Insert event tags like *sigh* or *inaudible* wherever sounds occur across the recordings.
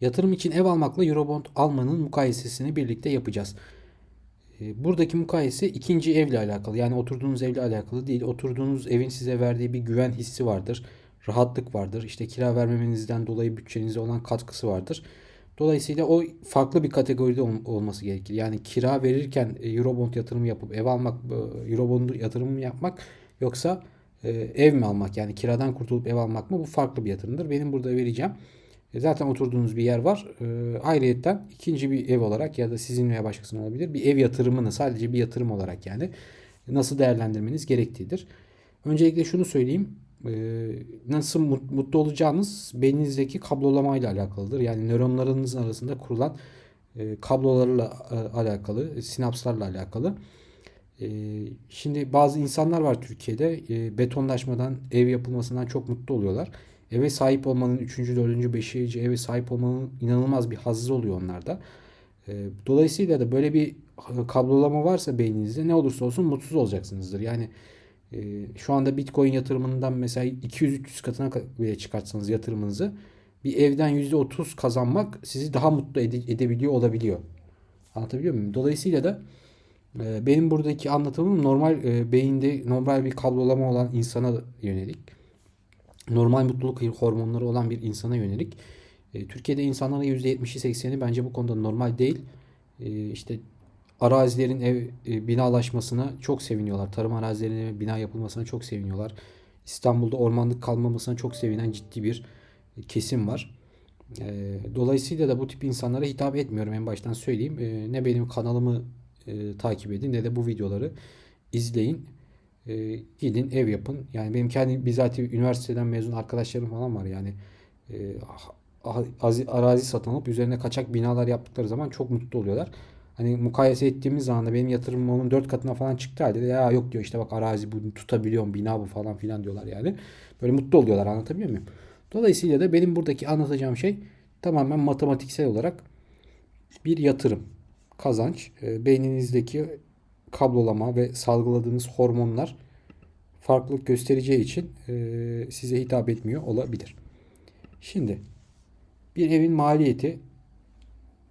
Yatırım için ev almakla Eurobond almanın mukayesesini birlikte yapacağız. E, Buradaki mukayese ikinci evle alakalı. Yani oturduğunuz evle alakalı değil. Oturduğunuz evin size verdiği bir güven hissi vardır. Rahatlık vardır. İşte kira vermemenizden dolayı bütçenize olan katkısı vardır. Dolayısıyla o farklı bir kategoride ol- olması gerekir. Yani kira verirken e, Eurobond yatırımı yapıp ev almak, e, Eurobond yatırımı mı yapmak yoksa e, ev mi almak? Yani kiradan kurtulup ev almak mı? Bu farklı bir yatırımdır. Benim burada vereceğim. E, Zaten oturduğunuz bir yer var. E, ayrıyetten ikinci bir ev olarak ya da sizin veya başkasının olabilir. Bir ev yatırımını sadece bir yatırım olarak yani nasıl değerlendirmeniz gerektiğidir. Öncelikle şunu söyleyeyim. E, nasıl mut- mutlu olacağınız beyninizdeki kablolamayla alakalıdır. Yani nöronlarınızın arasında kurulan e, kablolarla alakalı, sinapslarla alakalı. Şimdi bazı insanlar var Türkiye'de betonlaşmadan, ev yapılmasından çok mutlu oluyorlar. Eve sahip olmanın 3. 4. 5. eve sahip olmanın inanılmaz bir hazzı oluyor onlarda. E, dolayısıyla da böyle bir kablolama varsa beyninizde ne olursa olsun mutsuz olacaksınızdır. Yani e, şu anda Bitcoin yatırımından mesela 200-300 katına bile çıkartsanız yatırımınızı bir evden %30 kazanmak sizi daha mutlu ede- edebiliyor olabiliyor. Anlatabiliyor muyum? Dolayısıyla da e, benim buradaki anlatımım normal e, beyinde normal bir kablolama olan insana yönelik. Normal mutluluk hormonları olan bir insana yönelik. E, Türkiye'de insanların %70'i 80'i bence bu konuda normal değil. E, işte arazilerin ev e, binalaşmasına çok seviniyorlar. Tarım arazilerine bina yapılmasına çok seviniyorlar. İstanbul'da ormanlık kalmamasına çok sevinen ciddi bir kesim var. E, dolayısıyla da bu tip insanlara hitap etmiyorum en baştan söyleyeyim. E, ne benim kanalımı e, takip edin ne de bu videoları izleyin. E, gidin ev yapın. Yani benim kendi bizzat üniversiteden mezun arkadaşlarım falan var yani. E, az- arazi satın alıp üzerine kaçak binalar yaptıkları zaman çok mutlu oluyorlar. Hani mukayese ettiğimiz zaman da benim yatırımım onun 4 katına falan çıktı halde de ya yok diyor işte bak arazi bunu tutabiliyorum bina bu falan filan diyorlar yani. Böyle mutlu oluyorlar anlatabiliyor muyum? Dolayısıyla da benim buradaki anlatacağım şey tamamen matematiksel olarak bir yatırım, kazanç, e, beyninizdeki kablolama ve salgıladığınız hormonlar farklılık göstereceği için e, size hitap etmiyor olabilir. Şimdi bir evin maliyeti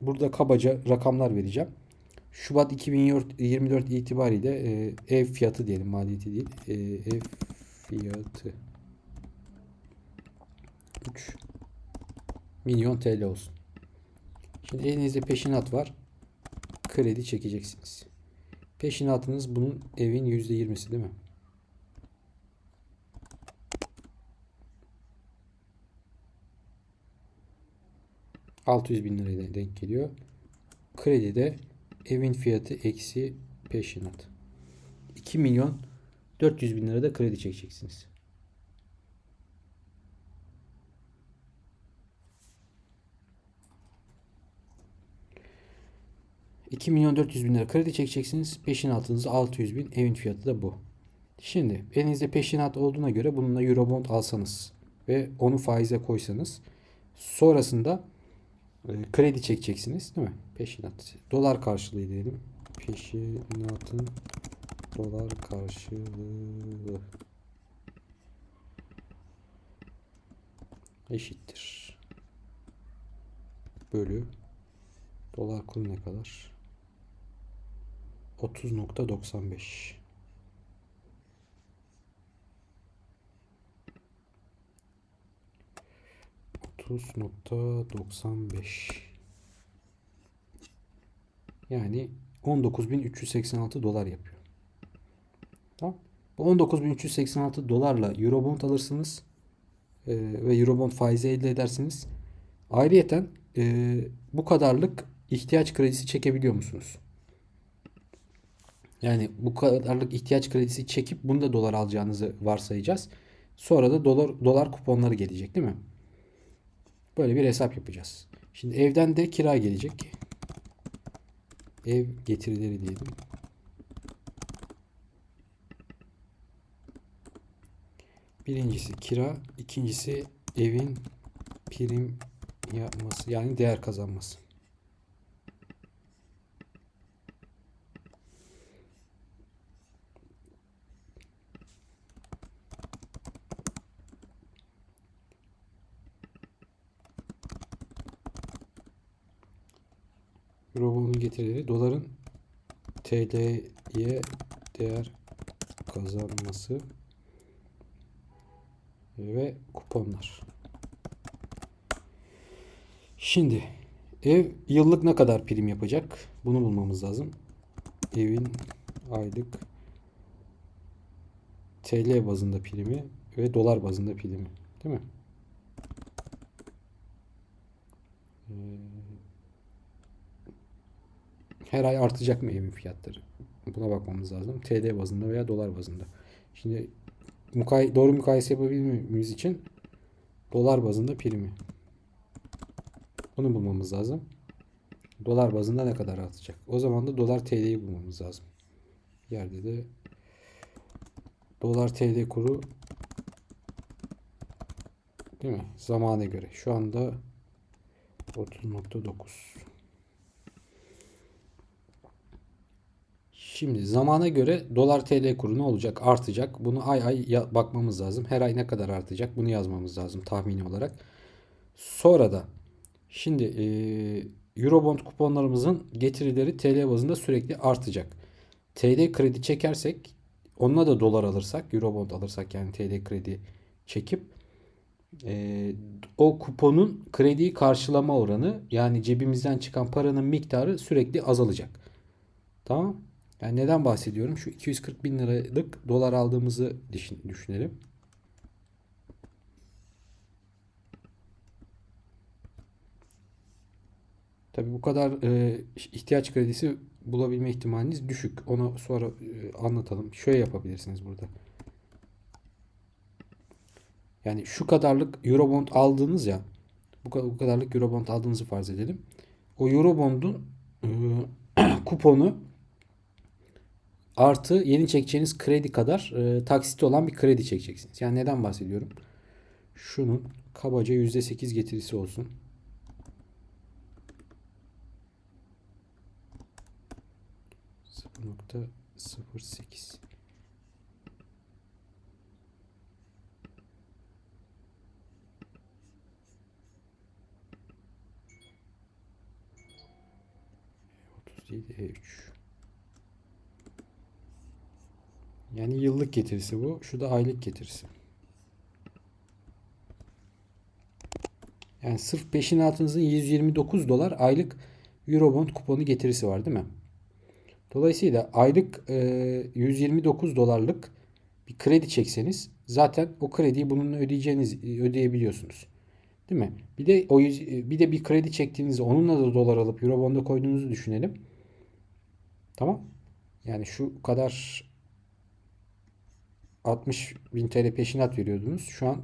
burada kabaca rakamlar vereceğim. Şubat 2024 itibariyle e, ev fiyatı diyelim maliyeti değil. E, ev fiyatı 3 milyon TL olsun. Şimdi elinizde peşinat var. Kredi çekeceksiniz. Peşinatınız bunun evin %20'si değil mi? ...600 bin liraya denk geliyor. Kredide evin fiyatı eksi peşinat. 2 milyon 400 bin lirada kredi çekeceksiniz. ...2 milyon 400 bin lira kredi çekeceksiniz. Peşinatınız 600 bin. Evin fiyatı da bu. Şimdi elinizde peşinat olduğuna göre bununla Eurobond alsanız... ...ve onu faize koysanız... ...sonrasında e, kredi çekeceksiniz değil mi? Peşinat. Dolar karşılığı diyelim. Peşinatın dolar karşılığı eşittir. Bölü dolar kuru ne kadar? 30.95 30.95 Yani 19.386 dolar yapıyor. Tamam. Bu 19.386 dolarla Eurobond alırsınız e, ve Eurobond faizi elde edersiniz. Ayrıyeten e, bu kadarlık ihtiyaç kredisi çekebiliyor musunuz? Yani bu kadarlık ihtiyaç kredisi çekip bunu da dolar alacağınızı varsayacağız. Sonra da dolar dolar kuponları gelecek değil mi? Böyle bir hesap yapacağız. Şimdi evden de kira gelecek. Ev getirileri diyelim. Birincisi kira, ikincisi evin prim yapması yani değer kazanması. Eurobond'un getirileri doların TL'ye değer kazanması ve kuponlar. Şimdi ev yıllık ne kadar prim yapacak? Bunu bulmamız lazım. Evin aylık TL bazında primi ve dolar bazında primi. Değil mi? Ee, Her ay artacak mı evin fiyatları? Buna bakmamız lazım. TL bazında veya dolar bazında. Şimdi mukay doğru mukayese yapabilmemiz için dolar bazında primi. Bunu bulmamız lazım. Dolar bazında ne kadar artacak? O zaman da dolar TL'yi bulmamız lazım. Yerde de dolar TL kuru değil mi? Zamana göre. Şu anda 30.9 Şimdi zamana göre dolar TL kuru ne olacak? Artacak. Bunu ay ay bakmamız lazım. Her ay ne kadar artacak? Bunu yazmamız lazım tahmini olarak. Sonra da şimdi e, Eurobond kuponlarımızın getirileri TL bazında sürekli artacak. TL kredi çekersek onunla da dolar alırsak, Eurobond alırsak yani TL kredi çekip e, o kuponun krediyi karşılama oranı yani cebimizden çıkan paranın miktarı sürekli azalacak. Tamam. Yani neden bahsediyorum? Şu 240 bin liralık dolar aldığımızı düşün- düşünelim. Tabii bu kadar e, ihtiyaç kredisi bulabilme ihtimaliniz düşük. Onu sonra e, anlatalım. Şöyle yapabilirsiniz burada. Yani şu kadarlık Eurobond aldığınız ya bu kadar bu kadarlık Eurobond aldığınızı farz edelim. O Eurobond'un e, *clears throat* kuponu artı yeni çekeceğiniz kredi kadar e, taksit olan bir kredi çekeceksiniz. Yani neden bahsediyorum? Şunun kabaca %8 getirisi olsun. nokta 08 37 E3 Yani yıllık getirisi bu. Şu da aylık getirisi. Yani sırf peşinatınızın 129 dolar aylık Eurobond kuponu getirisi var değil mi? Dolayısıyla aylık e, 129 dolarlık bir kredi çekseniz zaten o krediyi bununla ödeyeceğiniz ödeyebiliyorsunuz. Değil mi? Bir de o yüz- bir de bir kredi çektiğinizde onunla da dolar alıp Eurobond'a koyduğunuzu düşünelim. Tamam? Yani şu kadar 60 bin TL peşinat veriyordunuz. Şu an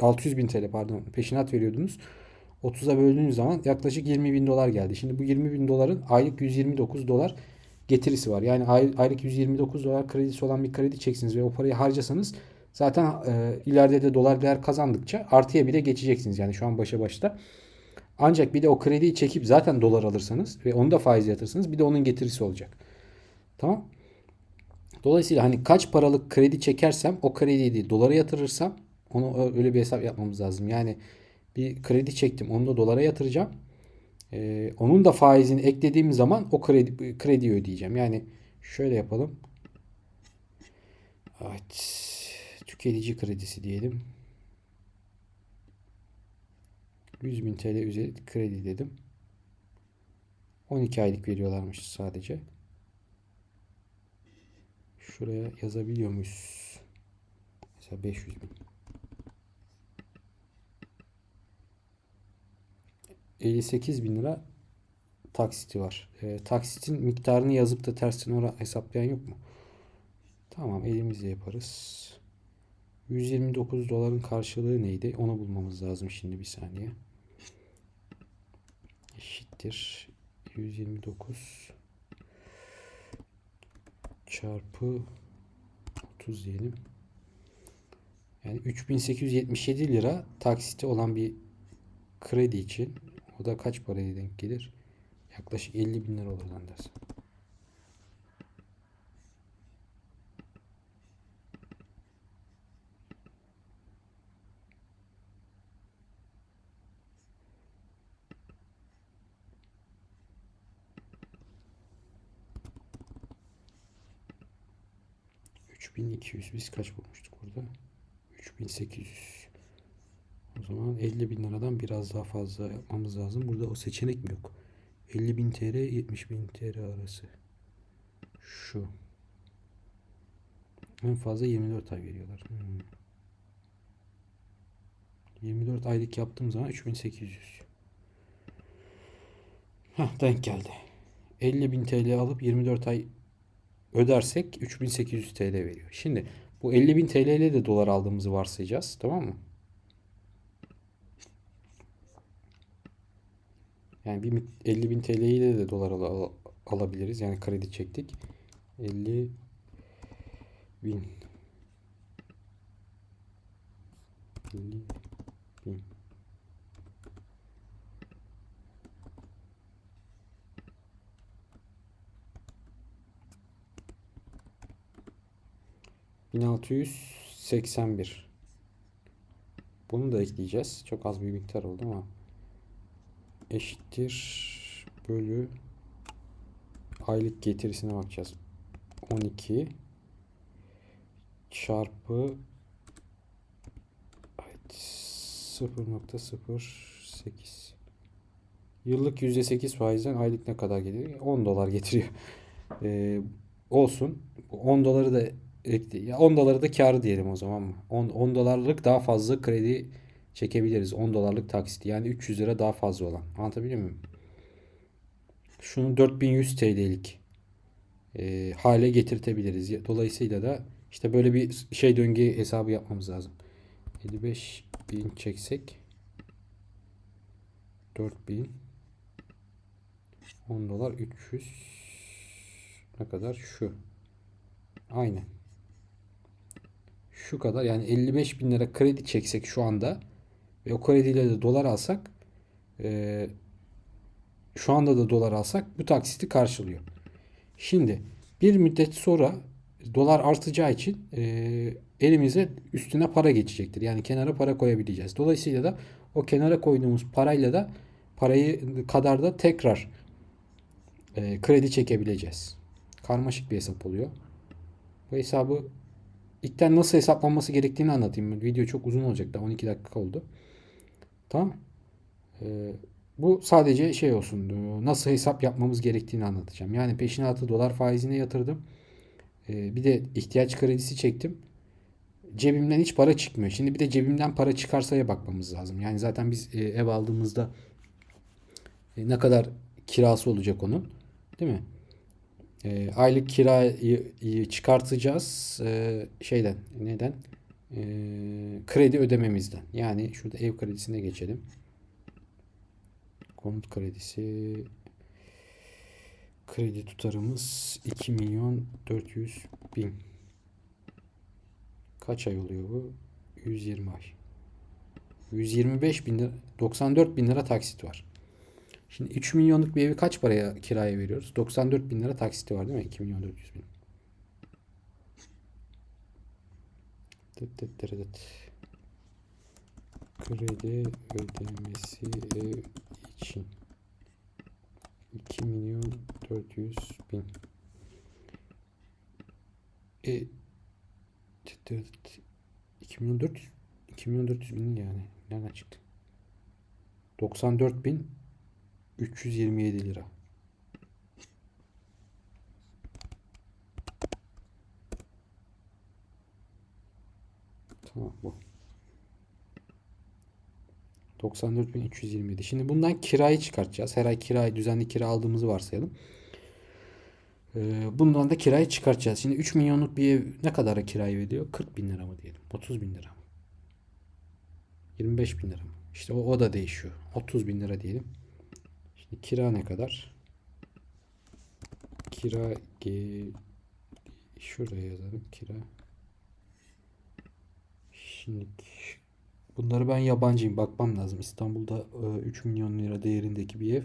600 bin TL pardon peşinat veriyordunuz. 30'a böldüğünüz zaman yaklaşık 20 bin dolar geldi. Şimdi bu 20 bin doların aylık 129 dolar getirisi var. Yani ay- aylık 129 dolar kredisi olan bir kredi çeksiniz ve o parayı harcasanız zaten e, ileride de dolar değer kazandıkça artıya bile geçeceksiniz. Yani şu an başa başta. Ancak bir de o krediyi çekip zaten dolar alırsanız ve onu da faiz yatırırsanız bir de onun getirisi olacak. Tamam? Dolayısıyla hani kaç paralık kredi çekersem o krediyi değil dolara yatırırsam onu öyle bir hesap yapmamız lazım. Yani bir kredi çektim onu da dolara yatıracağım. Ee, onun da faizini eklediğim zaman o kredi krediyi ödeyeceğim. Yani şöyle yapalım. Evet. Tüketici kredisi diyelim. 100 bin TL üzeri kredi dedim. 12 aylık veriyorlarmış sadece. Şuraya yazabiliyor muyuz? Mesela 500 bin. 58 bin lira taksiti var. E, taksitin miktarını yazıp da tersine ora hesaplayan yok mu? Tamam elimizle yaparız. 129 doların karşılığı neydi? Onu bulmamız lazım şimdi bir saniye. Eşittir. 129 çarpı 30 diyelim. Yani 3877 lira taksiti olan bir kredi için o da kaç paraya denk gelir? Yaklaşık 50 bin lira olur zannedersem. 3200 biz kaç bulmuştuk burada? 3800. O zaman 50 bin liradan biraz daha fazla yapmamız lazım. Burada o seçenek mi yok? 50 bin TL 70 bin TL arası. Şu. En fazla 24 ay veriyorlar. Hmm. 24 aylık yaptığım zaman 3800. Heh, denk geldi. 50.000 TL alıp 24 ay ödersek 3800 TL veriyor. Şimdi bu 50.000 TL ile de dolar aldığımızı varsayacağız. Tamam mı? Yani bir 50.000 TL ile de dolar al- al- alabiliriz. Yani kredi çektik. 50 bin 50 bin bin altı yüz seksen bir. Bunu da ekleyeceğiz. Çok az bir miktar oldu ama eşittir bölü aylık getirisine bakacağız. 12 çarpı evet, 0.08 yıllık %8 faizden aylık ne kadar geliyor? 10 dolar getiriyor. Ee, olsun. Bu 10 doları da ya 10 doları da karı diyelim o zaman mı? 10, 10 dolarlık daha fazla kredi çekebiliriz. 10 dolarlık taksit yani 300 lira daha fazla olan. Anlatabiliyor muyum? Şunu 4100 TL'lik e, hale getirtebiliriz. Dolayısıyla da işte böyle bir şey döngü hesabı yapmamız lazım. 55 bin çeksek 4000 10 dolar 300 ne kadar şu aynen şu kadar yani 55 bin lira kredi çeksek şu anda ve o krediyle de dolar alsak e, şu anda da dolar alsak bu taksiti karşılıyor. Şimdi bir müddet sonra dolar artacağı için e, elimize üstüne para geçecektir. Yani kenara para koyabileceğiz. Dolayısıyla da o kenara koyduğumuz parayla da parayı kadar da tekrar e, kredi çekebileceğiz. Karmaşık bir hesap oluyor. Bu hesabı ilkten nasıl hesaplanması gerektiğini anlatayım. Video çok uzun olacak da 12 dakika oldu. Tamam. Ee, bu sadece şey olsun. Nasıl hesap yapmamız gerektiğini anlatacağım. Yani peşinatı dolar faizine yatırdım. Ee, bir de ihtiyaç kredisi çektim. Cebimden hiç para çıkmıyor. Şimdi bir de cebimden para çıkarsaya bakmamız lazım. Yani zaten biz e, ev aldığımızda e, ne kadar kirası olacak onun. Değil mi? E, aylık kirayı çıkartacağız e, şeyden neden? E, kredi ödememizden. Yani şurada ev kredisine geçelim. Konut kredisi kredi tutarımız 2 milyon 400 bin. Kaç ay oluyor bu? 120 ay. 125 bin lira, 94 bin lira taksit var. Şimdi 3 milyonluk bir evi kaç paraya kiraya veriyoruz? 94 bin lira taksiti var değil mi? 2 milyon 400 bin. Kredi ödemesi ev için 2 milyon 400 bin. E, dıt dıt dıt. 2 milyon 400 2 milyon 400 bin yani. Nereden çıktı? 94 bin 327 lira. Tamam bu. 94.327. Şimdi bundan kirayı çıkartacağız. Her ay kirayı düzenli kira aldığımızı varsayalım. Ee, bundan da kirayı çıkartacağız. Şimdi 3 milyonluk bir ev ne kadara kirayı veriyor? 40 bin lira mı diyelim? 30 bin lira mı? 25 bin lira mı? İşte o, o da değişiyor. 30 bin lira diyelim. Şimdi kira ne kadar? Kira şuraya yazalım kira. Şimdi bunları ben yabancıyım bakmam lazım. İstanbul'da e, 3 milyon lira değerindeki bir ev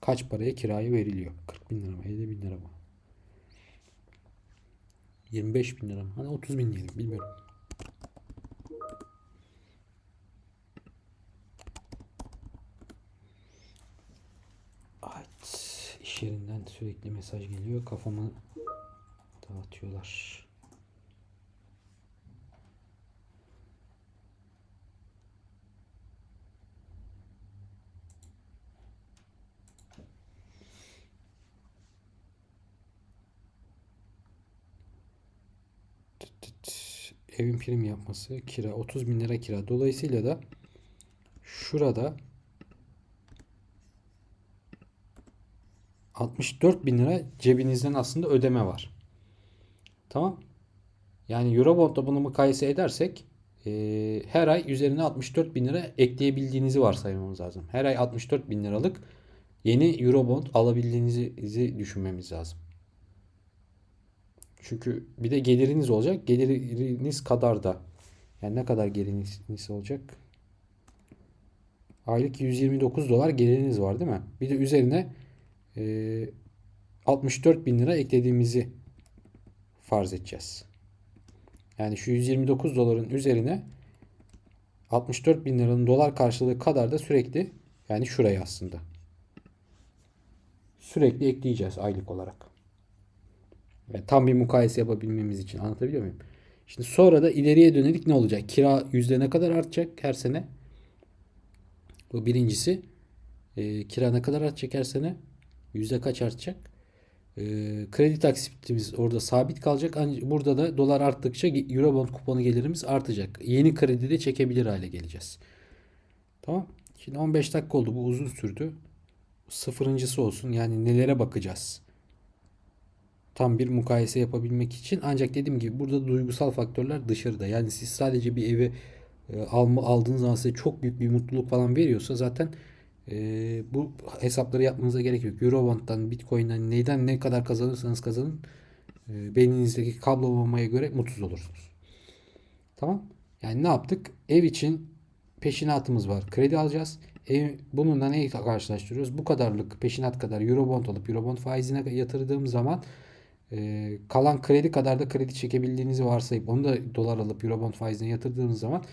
kaç paraya kiraya veriliyor? 40 bin lira mı? 50 bin lira mı? 25 bin lira mı? Hani 30 bin diyelim bilmiyorum. iş yerinden sürekli mesaj geliyor. Kafamı dağıtıyorlar. Evin prim yapması kira 30 bin lira kira. Dolayısıyla da şurada 64 bin lira cebinizden aslında ödeme var. Tamam. Yani Eurobond'da bunu mukayese edersek e, her ay üzerine 64 bin lira ekleyebildiğinizi varsaymamız lazım. Her ay 64 bin liralık yeni Eurobond alabildiğinizi düşünmemiz lazım. Çünkü bir de geliriniz olacak. Geliriniz kadar da yani ne kadar geliriniz olacak? Aylık 129 dolar geliriniz var değil mi? Bir de üzerine e, 64 bin lira eklediğimizi farz edeceğiz. Yani şu 129 doların üzerine 64 bin liranın dolar karşılığı kadar da sürekli yani şurayı aslında sürekli ekleyeceğiz aylık olarak. Yani tam bir mukayese yapabilmemiz için anlatabiliyor muyum? Şimdi sonra da ileriye dönelik ne olacak? Kira yüzde ne kadar artacak her sene? Bu birincisi. E, kira ne kadar artacak her sene? Yüzde kaç artacak? E, kredi taksitimiz orada sabit kalacak. Burada da dolar arttıkça Eurobond kuponu gelirimiz artacak. Yeni kredi de çekebilir hale geleceğiz. Tamam. Şimdi 15 dakika oldu. Bu uzun sürdü. Sıfırıncısı olsun. Yani nelere bakacağız? tam bir mukayese yapabilmek için. Ancak dediğim gibi burada duygusal faktörler dışarıda. Yani siz sadece bir evi e, alma, aldığınız zaman size çok büyük bir mutluluk falan veriyorsa zaten e, bu hesapları yapmanıza gerek yok. Eurobond'dan, Bitcoin'den neyden ne kadar kazanırsanız kazanın e, beyninizdeki kablolamaya göre mutsuz olursunuz. Tamam. Yani ne yaptık? Ev için peşinatımız var. Kredi alacağız. Ev, bununla neyi karşılaştırıyoruz? Bu kadarlık peşinat kadar Eurobond alıp Eurobond faizine yatırdığım zaman e, kalan kredi kadar da kredi çekebildiğinizi varsayıp onu da dolar alıp Eurobond faizine yatırdığınız zaman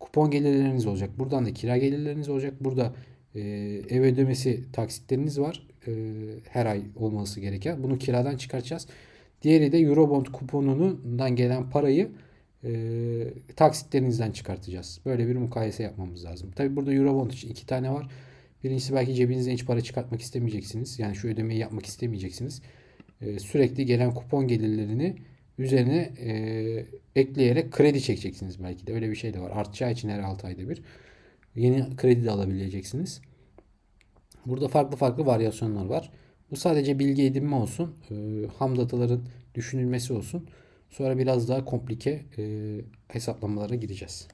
kupon gelirleriniz olacak. Buradan da kira gelirleriniz olacak. Burada e, ev ödemesi taksitleriniz var. E, her ay olması gereken. Bunu kiradan çıkartacağız. Diğeri de Eurobond kuponundan gelen parayı e, taksitlerinizden çıkartacağız. Böyle bir mukayese yapmamız lazım. Tabi burada Eurobond için iki tane var. Birincisi belki cebinizden hiç para çıkartmak istemeyeceksiniz. Yani şu ödemeyi yapmak istemeyeceksiniz. E, sürekli gelen kupon gelirlerini üzerine e, ekleyerek kredi çekeceksiniz belki de. Öyle bir şey de var. Artacağı için her 6 ayda bir yeni kredi de alabileceksiniz. Burada farklı farklı varyasyonlar var. Bu sadece bilgi edinme olsun. E, ham dataların düşünülmesi olsun. Sonra biraz daha komplike e, hesaplamalara gireceğiz.